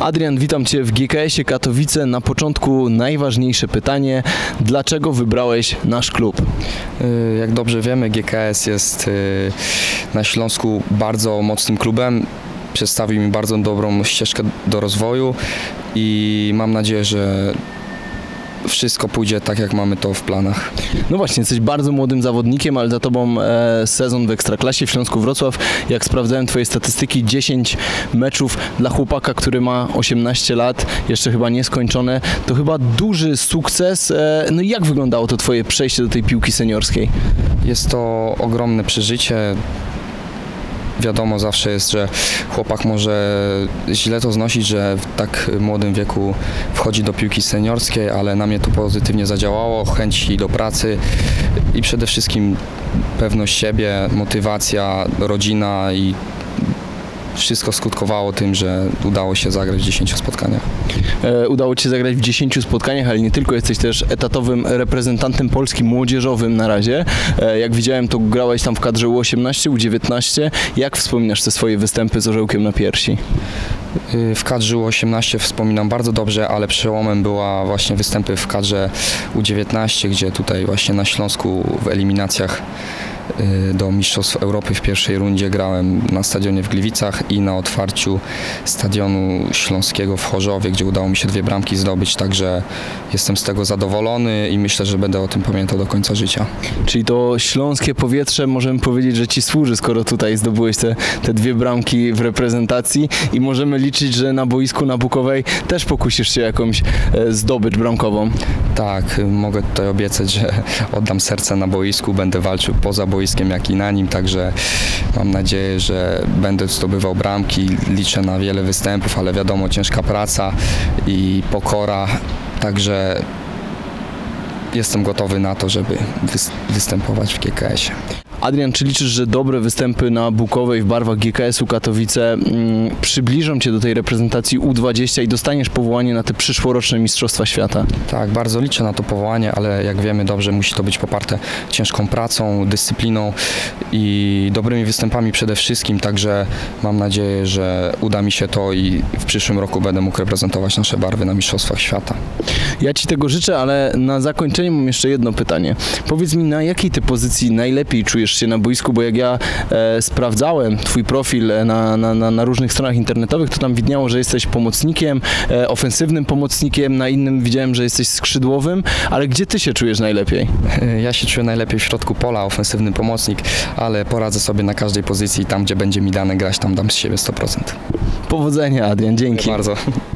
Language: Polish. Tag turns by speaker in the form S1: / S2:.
S1: Adrian, witam Cię w GKS-ie Katowice. Na początku najważniejsze pytanie. Dlaczego wybrałeś nasz klub?
S2: Y, Jak dobrze wiemy, GKS jest y, na Śląsku bardzo mocnym klubem. Przedstawił mi bardzo dobrą ścieżkę do rozwoju i mam nadzieję, że wszystko pójdzie tak, jak mamy to w planach.
S1: No właśnie, jesteś bardzo młodym zawodnikiem, ale za Tobą e, sezon w Ekstraklasie w Śląsku Wrocław. Jak sprawdzałem Twoje statystyki, 10 meczów dla chłopaka, który ma 18 lat, jeszcze chyba nieskończone. To chyba duży sukces. E, no i jak wyglądało to Twoje przejście do tej piłki seniorskiej?
S2: Jest to ogromne przeżycie. Wiadomo zawsze jest, że chłopak może źle to znosić, że w tak młodym wieku wchodzi do piłki seniorskiej, ale na mnie to pozytywnie zadziałało, chęci do pracy i przede wszystkim pewność siebie, motywacja, rodzina i wszystko skutkowało tym, że udało się zagrać w 10 spotkaniach.
S1: E, udało Ci się zagrać w 10 spotkaniach, ale nie tylko, jesteś też etatowym reprezentantem Polski młodzieżowym na razie. E, jak widziałem, to grałeś tam w kadrze U18, U19. Jak wspominasz te swoje występy z orzełkiem na piersi?
S2: Y, W kadrze U18 wspominam bardzo dobrze, ale przełomem była właśnie występy w kadrze U19, gdzie tutaj właśnie na Śląsku w eliminacjach do Mistrzostw Europy w pierwszej rundzie grałem na stadionie w Gliwicach i na otwarciu stadionu śląskiego w Chorzowie, gdzie udało mi się dwie bramki zdobyć, także jestem z tego zadowolony i myślę, że będę o tym pamiętał do końca życia.
S1: Czyli to śląskie powietrze, możemy powiedzieć, że Ci służy, skoro tutaj zdobyłeś te, te dwie bramki w reprezentacji i możemy liczyć, że na boisku na Bukowej też pokusisz się jakąś e, zdobycz bramkową.
S2: Tak, y, mogę tutaj obiecać, że oddam serce na boisku, będę walczył poza boiskiem, jak i na nim, także mam nadzieję, że będę zdobywał bramki, liczę na wiele występów, ale wiadomo, ciężka praca i pokora, także jestem gotowy na to, żeby wys- występować w GKS-ie.
S1: Adrian, czy liczysz, że dobre występy na Bukowej w barwach GKS-u Katowice mm, przybliżą Cię do tej reprezentacji U20 i dostaniesz powołanie na te przyszłoroczne Mistrzostwa Świata?
S2: Tak, bardzo liczę na to powołanie, ale jak wiemy dobrze, musi to być poparte ciężką pracą, dyscypliną i dobrymi występami przede wszystkim, także mam nadzieję, że uda mi się to i w przyszłym roku będę mógł reprezentować nasze barwy na Mistrzostwach Świata.
S1: Ja Ci tego życzę, ale na zakończenie mam jeszcze jedno pytanie. Powiedz mi, na jakiej Ty pozycji najlepiej czujesz się na boisku, bo jak ja e, sprawdzałem Twój profil e, na, na, na, na różnych stronach internetowych, to tam widniało, że jesteś pomocnikiem, e, ofensywnym pomocnikiem, na innym widziałem, że jesteś skrzydłowym, ale gdzie Ty się czujesz najlepiej?
S2: Ja się czuję najlepiej w środku pola, ofensywny pomocnik, ale poradzę sobie na każdej pozycji, tam gdzie będzie mi dane grać, tam dam z siebie 100%.
S1: Powodzenia, Adrian, dzięki.
S2: Dziękuję bardzo.